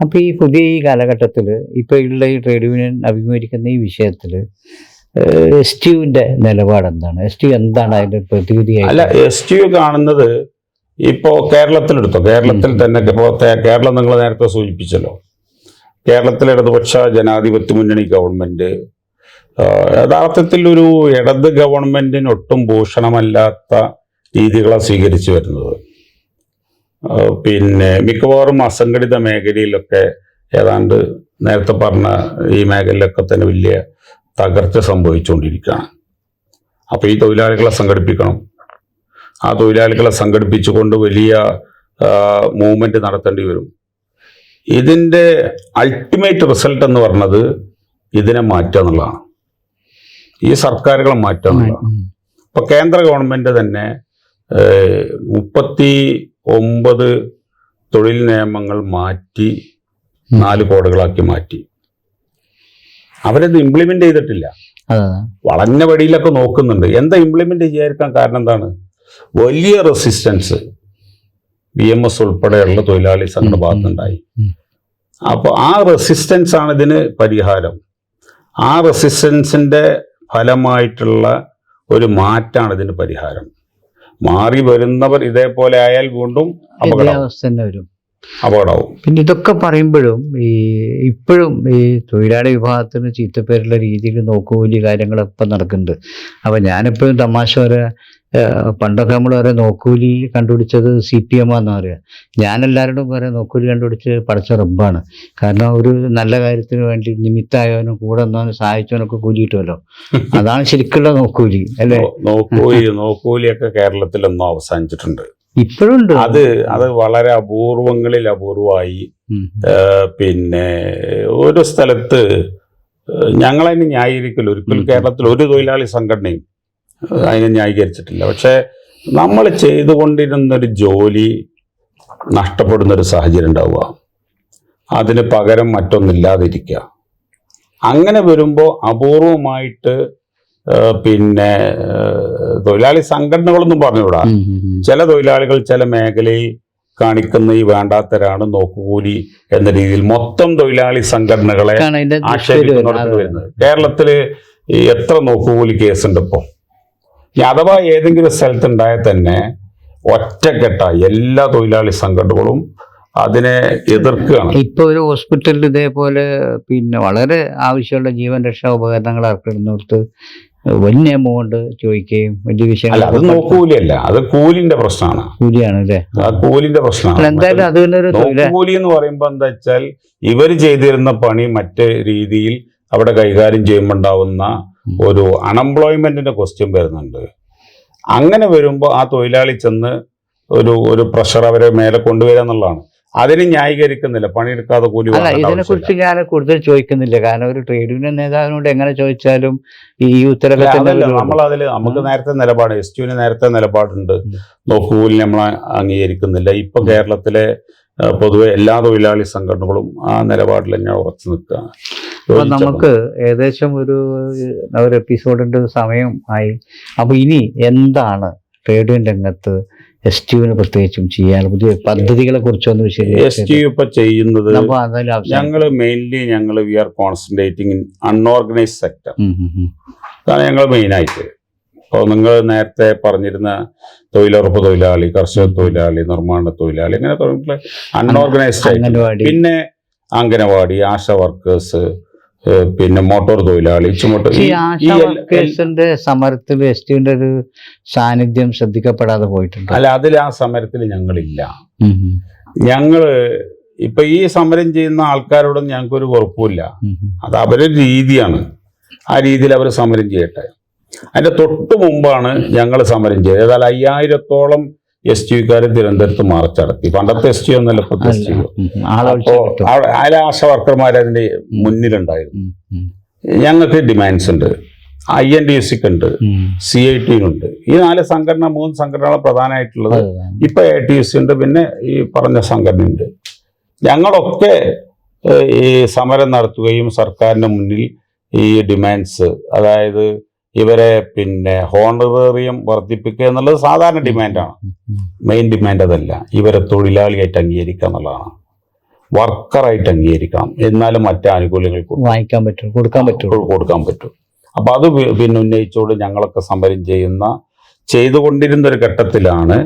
അപ്പൊ ഈ പുതിയ ഈ കാലഘട്ടത്തിൽ ഇപ്പൊ ഉള്ള ഈ ട്രേഡ് യൂണിയൻ അഭിമുഖീകരിക്കുന്ന ഈ വിഷയത്തിൽ എസ് ടിയുവിന്റെ നിലപാട് എന്താണ്? എസ് ടി എന്താണ് അതിന്റെ പ്രതിവിധി അല്ല എസ് ടി യു കാണുന്നത് ഇപ്പോ കേരളത്തിലെടുത്തോ? കേരളത്തിൽ തന്നെ ഇപ്പോ തേ- കേരളം നിങ്ങൾ നേരത്തെ സൂചിപ്പിച്ചല്ലോ. കേരളത്തിലെ ഇടതുപക്ഷ ജനാധിപത്യ മുന്നണി ഗവൺമെന്റ് ആ, യഥാർത്ഥത്തിൽ ഒരു ഇടത് ഗവൺമെന്റിന് ഒട്ടും ഭൂഷണമല്ലാത്ത രീതികളാണ് സ്വീകരിച്ചു വരുന്നത്. പിന്നെ മിക്കവാറും അസംഘടിത മേഖലയിലൊക്കെ ഏതാണ്ട് നേരത്തെ പറഞ്ഞ ഈ മേഖലയിലൊക്കെ തന്നെ വലിയ തകർച്ച സംഭവിച്ചുകൊണ്ടിരിക്കുകയാണ്. അപ്പോൾ ഈ തൊഴിലാളികളെ സംഘടിപ്പിക്കണം. ആ തൊഴിലാളികളെ സംഘടിപ്പിച്ചുകൊണ്ട് വലിയ മൂവ്മെന്റ് നടത്തേണ്ടി വരും. ഇതിന്റെ അൾട്ടിമേറ്റ് റിസൾട്ട് എന്ന് പറഞ്ഞത് ഇതിനെ മാറ്റുക എന്നുള്ളതാണ്. ഈ സർക്കാരുകളെ മാറ്റുക എന്നുള്ളതാണ്. ഇപ്പൊ കേന്ദ്ര ഗവൺമെന്റ് തന്നെ മുപ്പത്തി ഒമ്പത് തൊഴിൽ നിയമങ്ങൾ മാറ്റി നാല് കോടുകളാക്കി മാറ്റി. അവരത് ഇംപ്ലിമെന്റ് ചെയ്തിട്ടില്ല. വളഞ്ഞ വഴിയിലൊക്കെ നോക്കുന്നുണ്ട്. എന്താ ഇംപ്ലിമെന്റ് ചെയ്യാതിരിക്കാൻ കാരണം എന്താണ്? വലിയ റെസിസ്റ്റൻസ് ബി എം എസ് ഉൾപ്പെടെയുള്ള തൊഴിലാളി സംഘടന. ഭാഗത്തുണ്ടായി. അപ്പൊ അപ്പോൾ ആ റെസിസ്റ്റൻസ് ആണ് ഇതിന് പരിഹാരം. ആ റെസിസ്റ്റൻസിന്റെ ഫലമായിട്ടുള്ള ഒരു മാറ്റാണ് ഇതിന് പരിഹാരം. മാറി വരുന്നവർ ഇതേപോലെ ആയാൽ വീണ്ടും അപകടാവസ്ഥ അവസ്ഥ തന്നെ വരും. അപകടാവും പിന്നെ ഇതൊക്കെ പറയുമ്പോഴും ഈ ഇപ്പോഴും ഈ തൊഴിലാളി വിഭാഗത്തിന് ചീത്തപ്പേരുള്ള രീതിയിൽ നോക്കുകൂലി കാര്യങ്ങളൊക്കെ നടക്കുന്നുണ്ട്. അപ്പൊ ഞാനിപ്പോഴും തമാശ വരെ പണ്ടൊക്കെ നമ്മൾ വരെ നോക്കൂലി കണ്ടുപിടിച്ചത് സി പി എം ആണെന്ന് പറയുക ഞാൻ എല്ലാവരോടും വരെ നോക്കൂലി കണ്ടുപിടിച്ച് പഠിച്ച റബ്ബാണ്. കാരണം ഒരു നല്ല കാര്യത്തിന് വേണ്ടി നിമിത്തായവനും കൂടെ നിന്നവനും സഹായിച്ചവനൊക്കെ കൂലിയിട്ടുമല്ലോ അതാണ് ശരിക്കുള്ള നോക്കൂലി അല്ലേ? നോക്കൂലി നോക്കൂലിയൊക്കെ കേരളത്തിലൊന്നും അവസാനിച്ചിട്ടുണ്ട്. ഇപ്പോഴുണ്ട്. അത് അത് വളരെ അപൂർവങ്ങളിൽ അപൂർവമായി. പിന്നെ ഒരു സ്ഥലത്ത് ഞങ്ങളതിന് ന്യായീകരിക്കില്ല ഒരിക്കലും കേരളത്തിൽ ഒരു തൊഴിലാളി സംഘടനയും അതിനെ ന്യായീകരിച്ചിട്ടില്ല. പക്ഷേ നമ്മൾ ചെയ്തുകൊണ്ടിരുന്നൊരു ജോലി നഷ്ടപ്പെടുന്ന ഒരു സാഹചര്യം ഉണ്ടാവുക. അതിന് പകരം മറ്റൊന്നില്ലാതിരിക്കുക. അങ്ങനെ വരുമ്പോൾ അപൂർവമായിട്ട് പിന്നെ തൊഴിലാളി സംഘടനകളൊന്നും ഉം. ചില തൊഴിലാളികൾ ചില മേഖലയിൽ കാണിക്കുന്ന ഈ വേണ്ടാത്തരാണ് നോക്കുകൂലി എന്ന രീതിയിൽ മൊത്തം തൊഴിലാളി സംഘടനകളെ അതിന്റെ വരുന്നത്. കേരളത്തിൽ കേരളത്തിൽ എത്ര നോക്കുകൂലി കേസുണ്ട് ഇപ്പൊ? ഇനി അഥവാ ഏതെങ്കിലും സ്ഥലത്ത് ഉണ്ടായാൽ തന്നെ ഒറ്റക്കെട്ട എല്ലാ തൊഴിലാളി സംഘടനകളും അതിനെ എതിർക്കുകയാണ്. ഇപ്പൊ ഒരു ഹോസ്പിറ്റലിൽ ഇതേപോലെ പിന്നെ വളരെ ആവശ്യമുള്ള ജീവൻ രക്ഷാ ഉപകരണങ്ങൾ ഏർപ്പെടുന്നിടത്ത് വലിയ എമൗണ്ട് ചോദിക്കുകയും വലിയ വിഷയങ്ങൾ അത് നോക്കൂലിയല്ല. അത് കൂലിന്റെ പ്രശ്നമാണ്. കൂലിയാണ് അല്ലേ ആ കൂലിന്റെ പ്രശ്നമാണ്. എന്തായാലും അത് തന്നെ തൊഴില എന്ന് പറയുമ്പോൾ എന്താ വെച്ചാൽ ഇവർ ചെയ്തിരുന്ന പണി മറ്റേ രീതിയിൽ അവിടെ കൈകാര്യം ചെയ്യുമ്പോൾ ഉണ്ടാവുന്ന ഒരു അൺഎംപ്ലോയ്മെന്റിന്റെ ക്വസ്റ്റ്യൻ വരുന്നുണ്ട്. അങ്ങനെ വരുമ്പോൾ ആ തൊഴിലാളി ചെന്ന് ഒരു ഒരു പ്രഷർ അവരെ മേലെ കൊണ്ടുവരിക എന്നുള്ളതാണ്. അതിനെ ന്യായീകരിക്കുന്നില്ല പണിയെടുക്കാതെ കൂലി ഇതിനെ കുറിച്ച്. ഞാൻ കൂടുതൽ ചോദിക്കുന്നില്ല. കാരണം ഒരു ട്രേഡ് യൂണിയൻ നേതാവിനോട് എങ്ങനെ ചോദിച്ചാലും ഈ ഒരു- നമ്മൾ അതിൽ നമുക്ക് നേരത്തെ നിലപാട് എസ് ടി നേരത്തെ നിലപാടുണ്ട്. നോക്കൂലി നമ്മൾ അംഗീകരിക്കുന്നില്ല. ഇപ്പൊ കേരളത്തിലെ പൊതുവെ എല്ലാ തൊഴിലാളി സംഘടനകളും ആ നിലപാടിൽ തന്നെ ഉറച്ചു നിൽക്കുകയാണ് അപ്പൊ നമുക്ക് ഏകദേശം ഒരു ഒരു എപ്പിസോഡിന്റെ സമയം ആയി. അപ്പൊ ഇനി എന്താണ് ട്രേഡ് യൂണിയൻ രംഗത്ത് എസ് ടിയുവിന് പ്രത്യേകിച്ചും ചെയ്യാൻ? പുതിയ പദ്ധതികളെ കുറിച്ചൊന്ന് എസ് ടി യു ഇപ്പൊ ചെയ്യുന്നത് ഞങ്ങൾ മെയിൻലി ഞങ്ങൾ we are concentrating in unorganised sector. അതാണ് ഞങ്ങൾ മെയിനായിട്ട് അപ്പോൾ നിങ്ങൾ നേരത്തെ പറഞ്ഞിരുന്ന തൊഴിലുറപ്പ് തൊഴിലാളി കർഷക തൊഴിലാളി നിർമ്മാണ തൊഴിലാളി ഇങ്ങനെ അൺഓർഗനൈസ്ഡ് പിന്നെ അംഗനവാടി ആശ വർക്കേഴ്സ് പിന്നെ മോട്ടോർ തൊഴിലാളി സമരത്തിൽ എസ് ടിയുടെ ഒരു സാന്നിധ്യം ശ്രദ്ധിക്കപ്പെടാതെ പോയിട്ടുണ്ട്? അല്ല അതിൽ ആ സമരത്തിൽ ഞങ്ങളില്ല. ഞങ്ങൾ ഇപ്പൊ ഈ സമരം ചെയ്യുന്ന ആൾക്കാരോടൊന്നും ഞങ്ങൾക്കൊരു കുഴപ്പമില്ല. അത് അവരൊരു രീതിയാണ്. ആ രീതിയിൽ അവർ സമരം ചെയ്യട്ടെ. അതിന്റെ തൊട്ട് മുമ്പാണ് ഞങ്ങൾ സമരം ചെയ്തത്. ഏതായാലും അയ്യായിരത്തോളം എസ് ടിക്കാർ തിരുവനന്തപുരത്ത് മാർച്ച് നടത്തി. പണ്ടത്തെ എസ് ടി ഒന്നല്ല ഇപ്പൊ എസ് ടി അതിലെ ആശ വർക്കർമാർ അതിന്റെ മുന്നിലുണ്ടായിരുന്നു. ഞങ്ങൾക്ക് ഡിമാൻഡ്സ് ഉണ്ട്. ഐ എൻ ഡി എസ് സിക്ക് ഉണ്ട്. സി ഐ ടി ഉണ്ട് ഈ നാല് സംഘടന മൂന്ന് സംഘടനകളാണ് പ്രധാനമായിട്ടുള്ളത്. ഇപ്പൊ എ ടി എസ് ഉണ്ട്. പിന്നെ ഈ പറഞ്ഞ സംഘടനയുണ്ട് ഞങ്ങളൊക്കെ ഈ സമരം നടത്തുകയും സർക്കാരിന് മുന്നിൽ ഈ ഡിമാൻഡ്സ് അതായത് ഇവരെ പിന്നെ ഹോണറേറിയം വർദ്ധിപ്പിക്കുക എന്നുള്ളത് സാധാരണ ഡിമാൻഡാണ്. മെയിൻ ഡിമാൻഡ് അതല്ല. ഇവരെ തൊഴിലാളിയായിട്ട് അംഗീകരിക്കുക എന്നുള്ളതാണ്. വർക്കറായിട്ട് അംഗീകരിക്കണം എന്നാലും മറ്റു ആനുകൂല്യങ്ങൾ വാങ്ങിക്കാൻ പറ്റും കൊടുക്കാൻ പറ്റും. കൊടുക്കാൻ പറ്റും. അപ്പൊ അത് പിന്നെ ഉന്നയിച്ചുകൊണ്ട് ഞങ്ങളൊക്കെ സമരം ചെയ്യുന്ന ചെയ്തുകൊണ്ടിരുന്ന ഒരു ഘട്ടത്തിലാണ്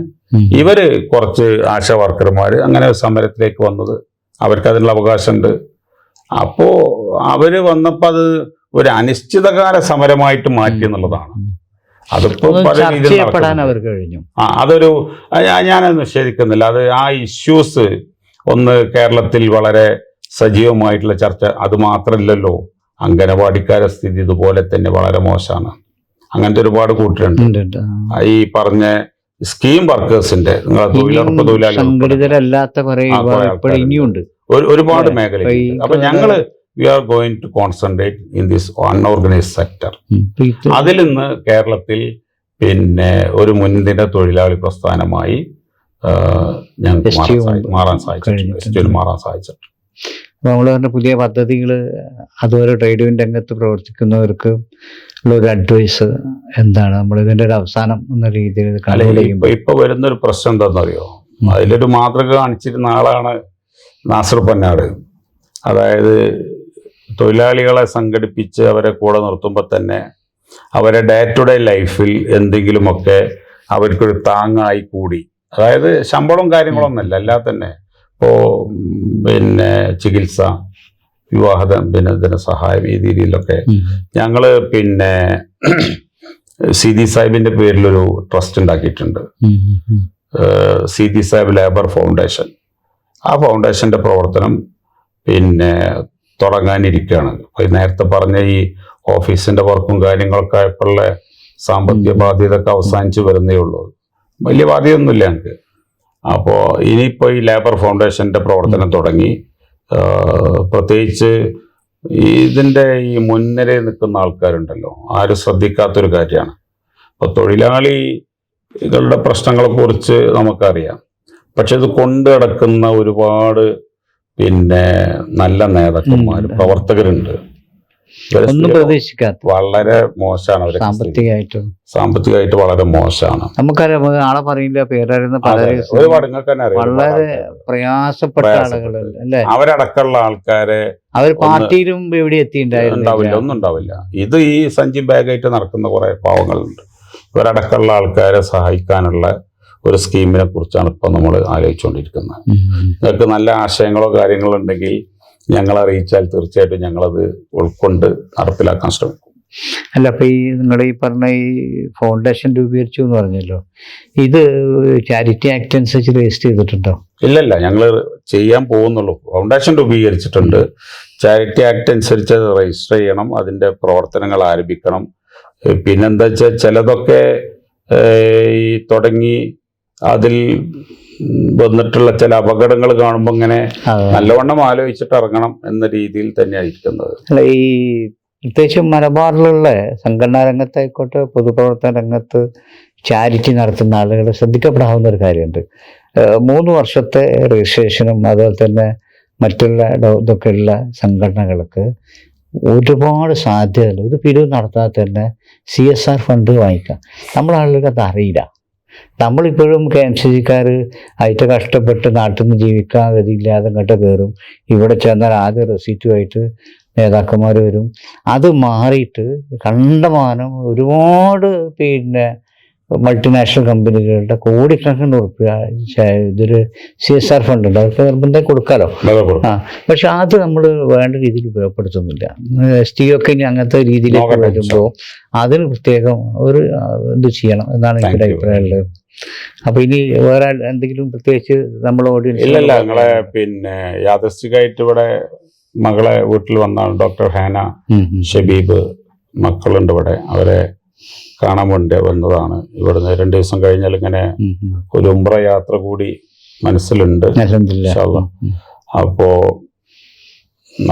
ഇവർ കുറച്ച് ആശാ വർക്കർമാർ അങ്ങനെ സമരത്തിലേക്ക് വന്നത്. അവർക്ക് അതിനുള്ള അവകാശമുണ്ട്. അപ്പോ അവർ വന്നപ്പോ അത് ഒരു അനിശ്ചിതകാല സമരമായിട്ട് മാറ്റി എന്നുള്ളതാണ്. അതിപ്പോ പല രീതിയിൽ കഴിഞ്ഞു. ആ അതൊരു ഞാനത് നിഷേധിക്കുന്നില്ല. അത് ആ ഇഷ്യൂസ് ഒന്ന് കേരളത്തിൽ വളരെ സജീവമായിട്ടുള്ള ചർച്ച. അത് മാത്രമല്ലല്ലോ അംഗനവാടിക്കാരെ സ്ഥിതി ഇതുപോലെ തന്നെ വളരെ മോശമാണ്. അങ്ങനത്തെ ഒരുപാട് കൂട്ടരുണ്ട്. ആ, ഈ പറഞ്ഞ സ്കീം വർക്കേഴ്സിന്റെ തൊഴിലുറപ്പ് തൊഴിലാളികൾ ഒരുപാട് മേഖല അപ്പൊ ഞങ്ങൾ we are going to concentrate in this unorganised sector അതിൽ നിന്ന് കേരളത്തിൽ പിന്നെ ഒരു മുൻനിര തൊഴിലാളി പ്രസ്ഥാനമായി ഞങ്ങൾക്ക് മാറാൻ സാധി- മാറാൻ സാധിച്ചിട്ടുണ്ട് മാറാൻ സാധിച്ചിട്ടുണ്ട് നമ്മൾ പറഞ്ഞ പുതിയ പദ്ധതികൾ അതുപോലെ ട്രേഡ് യൂണിയൻ രംഗത്ത് പ്രവർത്തിക്കുന്നവർക്ക് ഉള്ള ഒരു അഡ്വൈസ് എന്താണ്? നമ്മൾ ഇതിന്റെ ഒരു അവസാനം എന്ന രീതിയിൽ ഇപ്പൊ ഇപ്പൊ വരുന്ന ഒരു പ്രശ്നം എന്താണെന്നറിയോ? അതിലൊരു മാതൃക കാണിച്ചിരുന്ന ആളാണ് നാസർ പന്നാട്. അതായത് തൊഴിലാളികളെ സംഘടിപ്പിച്ച് അവരെ കൂടെ നിർത്തുമ്പോൾ തന്നെ അവരെ ഡേ ടു ഡേ ലൈഫിൽ എന്തെങ്കിലുമൊക്കെ അവർക്കൊരു താങ്ങായി കൂടി. അതായത് ശമ്പളവും കാര്യങ്ങളൊന്നുമല്ല അല്ലാതെ തന്നെ. ഇപ്പോൾ പിന്നെ ചികിത്സ വിവാഹ പിന്നെ ധനസഹായം സഹായം ഈ രീതിയിലൊക്കെ ഞങ്ങൾ പിന്നെ സിദി സാഹിബിന്റെ പേരിലൊരു ട്രസ്റ്റ് ഉണ്ടാക്കിയിട്ടുണ്ട്. Sidi Sahib labour foundation. ആ ഫൗണ്ടേഷന്റെ പ്രവർത്തനം പിന്നെ തുടങ്ങാനിരിക്കുകയാണ്. നേരത്തെ പറഞ്ഞ ഈ ഓഫീസിന്റെ വർക്കും കാര്യങ്ങളൊക്കെ ആയപ്പോഴുള്ള സാമ്പത്തിക ബാധ്യതയൊക്കെ ബാധ്യത ഒക്കെ അവസാനിച്ച് വരുന്നേ ഉള്ളൂ. വലിയ ബാധ്യതയൊന്നുമില്ല ഞങ്ങൾക്ക് അപ്പോൾ ഇനിയിപ്പോൾ ഈ ലേബർ ഫൗണ്ടേഷന്റെ പ്രവർത്തനം തുടങ്ങി. പ്രത്യേകിച്ച് ഇതിന്റെ ഈ മുൻനിരയിൽ നിൽക്കുന്ന ആൾക്കാരുണ്ടല്ലോ. ആരും ശ്രദ്ധിക്കാത്തൊരു കാര്യമാണ്. അപ്പോൾ തൊഴിലാളികളുടെ പ്രശ്നങ്ങളെ കുറിച്ച് നമുക്കറിയാം. പക്ഷെ ഇത് കൊണ്ടു കിടക്കുന്ന ഒരുപാട് പിന്നെ നല്ല നേതാക്കന്മാർ പ്രവർത്തകരുണ്ട്. ഒന്നും പ്രതീക്ഷിക്കാത്ത വളരെ മോശമാണ് അവരെ. സാമ്പത്തികമായിട്ടും. സാമ്പത്തികമായിട്ട് വളരെ മോശമാണ്. നമുക്കറിയാം ആളെ പറയില്ല അറിയാം വളരെ പ്രയാസപ്പെട്ട. ആളുകൾ അല്ലെ? അവരടക്കമുള്ള ആൾക്കാരെ അവർ പാർട്ടിയിലും എവിടെ ഉണ്ടാവില്ല എത്തിയിട്ടുണ്ടായിരുന്നില്ല ഒന്നും ഉണ്ടാവില്ല. ഇത് ഈ സഞ്ചി ബാഗായിട്ട് നടക്കുന്ന കുറെ പാവങ്ങളുണ്ട്. ഇവരടക്കമുള്ള ആൾക്കാരെ സഹായിക്കാനുള്ള ഒരു സ്കീമിനെ കുറിച്ചാണ് ഇപ്പൊ നമ്മൾ ആലോചിച്ചുകൊണ്ടിരിക്കുന്നത്. നിങ്ങൾക്ക് നല്ല ആശയങ്ങളോ കാര്യങ്ങളോ ഉണ്ടെങ്കിൽ ഞങ്ങളെ അറിയിച്ചാൽ തീർച്ചയായിട്ടും ഞങ്ങളത് ഉൾക്കൊണ്ട് നടപ്പിലാക്കാൻ ശ്രമിക്കും. അല്ല അപ്പൊ ഈ നിങ്ങൾ ഈ പറഞ്ഞ ഈ ഫൗണ്ടേഷൻ രൂപീകരിച്ചു എന്ന് പറഞ്ഞല്ലോ. ഇത് ചാരിറ്റി ആക്ട് അനുസരിച്ച് രജിസ്റ്റർ ചെയ്തിട്ടുണ്ടോ? ഇല്ലല്ല ഞങ്ങൾ ചെയ്യാൻ പോകുന്നുള്ളൂ. ഫൗണ്ടേഷൻ രൂപീകരിച്ചിട്ടുണ്ട്. ചാരിറ്റി ആക്ട് അനുസരിച്ച് രജിസ്റ്റർ ചെയ്യണം അതിന്റെ പ്രവർത്തനങ്ങൾ ആരംഭിക്കണം. പിന്നെന്താ വെച്ചാൽ ചിലതൊക്കെ ഈ തുടങ്ങി അതിൽ വന്നിട്ടുള്ള ചില അപകടങ്ങൾ കാണുമ്പോൾ ഇങ്ങനെ നല്ലവണ്ണം ആലോചിച്ചിട്ട് ഇറങ്ങണം എന്ന രീതിയിൽ തന്നെയായിരിക്കുന്നത്. അല്ല ഈ പ്രത്യേകിച്ചും മലബാറിലുള്ള സംഘടനാ രംഗത്തായിക്കോട്ടെ പൊതുപ്രവർത്തന രംഗത്ത് ചാരിറ്റി നടത്തുന്ന ആളുകൾ ശ്രദ്ധിക്കപ്പെടാവുന്ന ഒരു കാര്യമുണ്ട്. മൂന്ന് വർഷത്തെ രജിസ്ട്രേഷനും അതുപോലെ തന്നെ മറ്റുള്ള ഇതൊക്കെയുള്ള സംഘടനകൾക്ക് ഒരുപാട് സാധ്യതകൾ ഒരു പിരിവ് നടത്താതെ തന്നെ സി എസ് ആർ ഫണ്ട് വാങ്ങിക്കാം. നമ്മളാളുകൾക്ക് അത് അറിയില്ല. നമ്മളിപ്പോഴും കെ എം സി സിക്കാർ ആയിട്ട് കഷ്ടപ്പെട്ട് നാട്ടിൽ നിന്ന് ജീവിക്കാൻ ഗതിയില്ലാതെ ഇങ്ങോട്ട് കയറും ഇവിടെ ചെന്നാൽ ആദ്യ റെസീറ്റുമായിട്ട് നേതാക്കന്മാർ വരും. അത് മാറിയിട്ട് കണ്ടമാനം ഒരുപാട് പിന്നെ മൾട്ടിനാഷണൽ കമ്പനികളുടെ കോടിക്കണക്കിന് ഉറുപ്പ്യ ചെ- ഇതൊരു സി എസ് ആർ ഫണ്ട് ഉണ്ട്. അതൊക്കെ നിർബന്ധം കൊടുക്കാലോ? ആ പക്ഷെ അത് നമ്മൾ വേണ്ട രീതിയിൽ ഉപയോഗപ്പെടുത്തുന്നില്ല. ഒക്കെ ഇനി അങ്ങനത്തെ രീതിയിലേക്ക് വരുമ്പോൾ അതിന് പ്രത്യേകം ഒരു ഇത് ചെയ്യണം എന്നാണ് എന്റെ അഭിപ്രായം ഉള്ളത് അഭിപ്രായമുള്ളത്. അപ്പൊ ഇനി വേറെ എന്തെങ്കിലും പ്രത്യേകിച്ച് നമ്മൾ ഓഡിയൻസ് ഇല്ല ഞങ്ങളെ പിന്നെ യാദൃശ്ചികമായിട്ട് ഇവിടെ മകളെ വീട്ടിൽ വന്നാണ് ഡോക്ടർ ഹാന ഷബീബ് മക്കളുണ്ട് ഇവിടെ. അവരെ കാണാൻ വേണ്ടി വന്നതാണ്. ഇവിടുന്ന് രണ്ടു ദിവസം കഴിഞ്ഞാൽ ഇങ്ങനെ ഒരു ഉംറ യാത്ര കൂടി മനസ്സിലുണ്ട്. അപ്പോ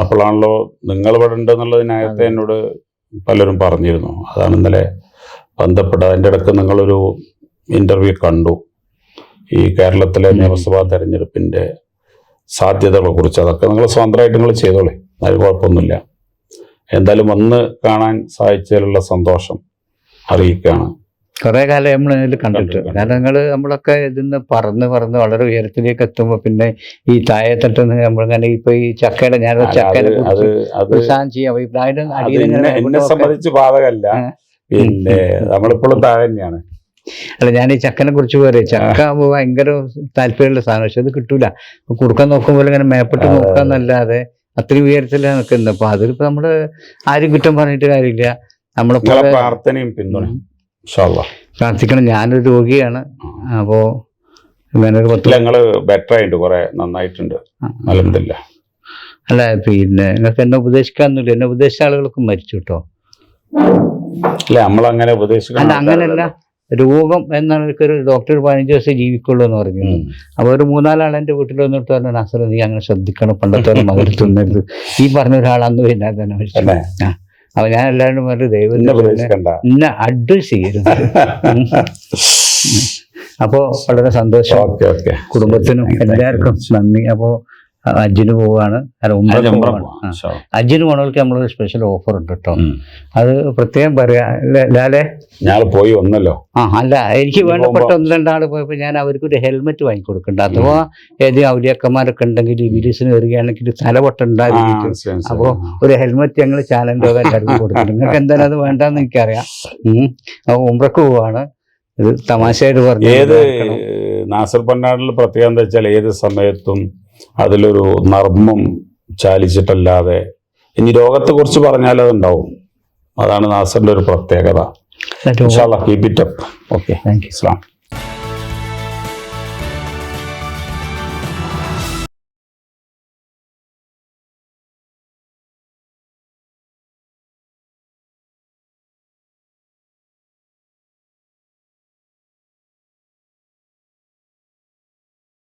അപ്പോഴാണല്ലോ നിങ്ങൾ ഇവിടെ ഉണ്ട് എന്നുള്ളത് നേരത്തെ എന്നോട് പലരും പറഞ്ഞിരുന്നു. അതാണ് ഇന്നലെ ബന്ധപ്പെട്ടത്. അതിന്റെ ഇടയ്ക്ക് നിങ്ങളൊരു ഇന്റർവ്യൂ കണ്ടു. ഈ കേരളത്തിലെ. നിയമസഭാ തെരഞ്ഞെടുപ്പിന്റെ സാധ്യതകളെ കുറിച്ച്. അതൊക്കെ നിങ്ങൾ സ്വന്തമായിട്ട് നിങ്ങൾ ചെയ്തോളേ. അതിന് കുഴപ്പമൊന്നുമില്ല. എന്തായാലും വന്ന് കാണാൻ സാധിച്ചതിലുള്ള സന്തോഷം. അറിയിക്കുകയാണ് കുറെ കാലം നമ്മൾ ഇതിൽ കണ്ടിട്ട്. കാരണം നിങ്ങൾ നമ്മളൊക്കെ ഇതിന്ന് പറന്ന് പറന്ന് വളരെ ഉയരത്തിലേക്ക് എത്തുമ്പോൾ പിന്നെ ഈ താഴെത്തട്ടുന്ന നമ്മളിങ്ങനെ ഇപ്പൊ ഈ ചക്കയുടെ ഞാൻ ചക്കയുടെ ചെയ്യാം. എന്നെ സംബന്ധിച്ച് ബാധകല്ല ആ. പിന്നെ നമ്മളിപ്പോഴും താഴെ തന്നെയാണ്. അല്ല ഞാൻ ഈ ചക്കനെ കുറിച്ച് പറയാം. ചക്ക ആവുമ്പോ ഭയങ്കര താല്പര്യമുള്ള സാധനം. പക്ഷെ അത് കിട്ടൂല. കൊടുക്കാൻ നോക്കുമ്പോൾ ഇങ്ങനെ മേപ്പിട്ട് നോക്കാന്നല്ലാതെ അത്രയും ഉയരത്തിലാണ് നിൽക്കുന്നത് അപ്പൊ അതിലിപ്പോ നമ്മൾ ആരും കുറ്റം പറഞ്ഞിട്ട് കാര്യമില്ല. പ്രാർത്ഥനയും പിന്തുണയും. അല്ലാ. പ്രാർത്ഥിക്കണം. ഞാനൊരു രോഗിയാണ്. അപ്പോ ഞാനൊരു പത്ത് ഇല്ല ബെറ്റർ ആയിട്ടുണ്ട്. കുറെ നന്നായിട്ടുണ്ട്. അലഹമില്ല അല്ല പിന്നെ നിങ്ങൾക്ക് എന്നെ ഉപദേശിക്കാന്നില്ല എന്നെ ഉപദേശിച്ച ആളുകൾക്ക് മരിച്ചു കേട്ടോ. നമ്മൾ അങ്ങനെ ഉപദേശിക്കണം അല്ല അങ്ങനല്ല രോഗം എന്നാണ് ഒരു ഡോക്ടർ പതിനഞ്ച് ദിവസം ജീവിക്കുള്ളൂ എന്ന് പറഞ്ഞു. അപ്പൊ ഒരു മൂന്നാലാൾ എന്റെ വീട്ടിൽ വന്നിട്ട് പറഞ്ഞു നാസർ നീ അങ്ങനെ ശ്രദ്ധിക്കണം. പണ്ടത്തെ മകൾ തിന്നരുത്. ഈ പറഞ്ഞ ഒരാൾ അന്ന് പിന്നെ തന്നെ മരിച്ചു. ആ. അപ്പൊ ഞാൻ അല്ലാണ്ട് പറഞ്ഞു ദൈവം ഇന്ന അഡ്വൈസ് ചെയ്യരുത്. അപ്പോ വളരെ സന്തോഷം. കുടുംബത്തിനും എല്ലാവർക്കും നന്ദി. അപ്പോ അ- ഹജ്ജിന് പോവാണ് അല്ല ഉംറക്ക് പോവാണ് ആ. ഹജ്ജിന് പോണവർക്ക് നമ്മളൊരു സ്പെഷ്യൽ ഓഫർ ഉണ്ട് കേട്ടോ അത് പ്രത്യേകം പറയാ ലാലെ? ഞങ്ങൾ പോയി ഒന്നല്ലോ ആ അല്ല എനിക്ക് വേണ്ടപ്പെട്ട ഒന്ന് രണ്ടാൾ പോയപ്പോൾ ഞാൻ അവർക്ക് ഒരു ഹെൽമെറ്റ് വാങ്ങിക്കൊടുക്കുന്നുണ്ട് അഥവാ ഏത് അവരിയക്കന്മാരൊക്കെ ഉണ്ടെങ്കിൽ വിലീസിന് വരികയാണെങ്കിൽ തലപൊട്ട അപ്പോൾ ഒരു ഹെൽമെറ്റ് ഞങ്ങൾ ചാലഞ്ച് എല്ലാവർക്കും കൊടുക്കും. നിങ്ങൾക്ക് എന്തായാലും അത് വേണ്ടെന്ന് എനിക്കറിയാം. ഉംറക്ക് പോവാണ്. ഇത് തമാശയായിട്ട് പറഞ്ഞു ഏത് നാസർ പന്നാടിൽ പ്രത്യേകത എന്താ വെച്ചാൽ ഏത് സമയത്തും അതിലൊരു നർമ്മം ചാലിച്ചിട്ടല്ലാതെ ഇനി രോഗത്തെ കുറിച്ച് പറഞ്ഞാൽ അതുണ്ടാവും. അതാണ് നാസറിന്റെ ഒരു പ്രത്യേകത. Thank keep it up okay you Islam